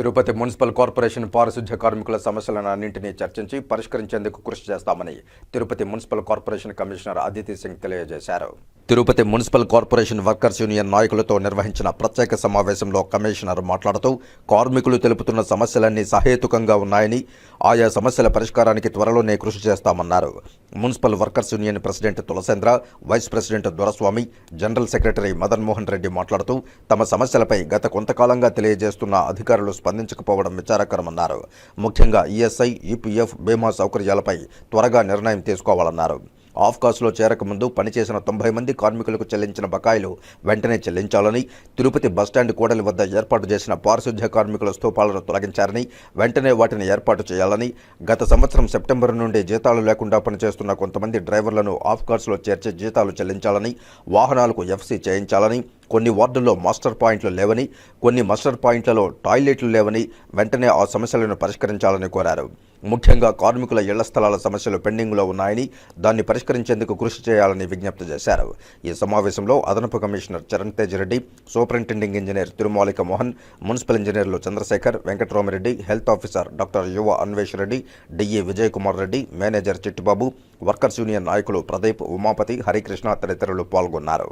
Tirupati municipal corporation పారిశుధ్య కార్మికుల సమస్యలను అన్నింటినీ చర్చించి పరిష్కరించేందుకు కృషి చేస్తామని Tirupati municipal corporation commissioner Aditi Singh తెలియజేశారు. Tirupati municipal corporation workers union నాయకులతో నిర్వహించిన ప్రత్యేక సమావేశంలో కమిషనర్ మాట్లాడుతూ కార్మికులు తెలుపుతున్న సమస్యలన్నీ సహేతుకంగా ఉన్నాయని ఆయా సమస్యల పరిష్కారానికి త్వరలోనే కృషి చేస్తామన్నారు. Municipal workers union president Tulasendra vice president Doraswamy general secretary Madan Mohan Reddy మాట్లాడుతూ తమ సమస్యలపై గత కొంతకాలంగా తెలియజేస్తున్న అధికారులు స్పందించకపోవడం విచారకరమన్నారు. ముఖ్యంగా ఈఎస్ఐ ఈపీఎఫ్ బీమా సౌకర్యాలపై త్వరగా నిర్ణయం తీసుకోవాలన్నారు. ఆఫ్కాస్లో చేరకముందు పనిచేసిన తొంభై మంది కార్మికులకు చెల్లించిన బకాయిలు వెంటనే చెల్లించాలని తిరుపతి బస్టాండ్ కూడలి వద్ద ఏర్పాటు చేసిన పారిశుధ్య కార్మికుల స్థూపాలను తొలగించారని వెంటనే వాటిని ఏర్పాటు చేయాలని గత సంవత్సరం సెప్టెంబర్ నుండి జీతాలు లేకుండా పనిచేస్తున్న కొంతమంది డ్రైవర్లను ఆఫ్కాస్లో చేర్చి జీతాలు చెల్లించాలని వాహనాలకు ఎఫ్సీ చేయించాలని కొన్ని వార్డుల్లో మాస్టర్ పాయింట్లు లేవని కొన్ని మాస్టర్ పాయింట్లలో టాయిలెట్లు లేవని వెంటనే ఆ సమస్యలను పరిష్కరించాలని కోరారు. ముఖ్యంగా కార్మికుల ఇళ్ళ స్థలాల సమస్యలు పెండింగ్లో ఉన్నాయని దాన్ని పరిష్కరించేందుకు కృషి చేయాలని విజ్ఞప్తి చేశారు. ఈ సమావేశంలో అదనపు commissioner Charan Tej Reddy superintending engineer Tirumalika Mohan municipal ఇంజనీర్లు Chandrasekhar Venkataramareddy health officer doctor Yuva Anvesh Reddy DE Vijay Kumar Reddy manager Chittibabu workers union నాయకులు ప్రదీప్ ఉమాపతి హరికృష్ణ తదితరులు పాల్గొన్నారు.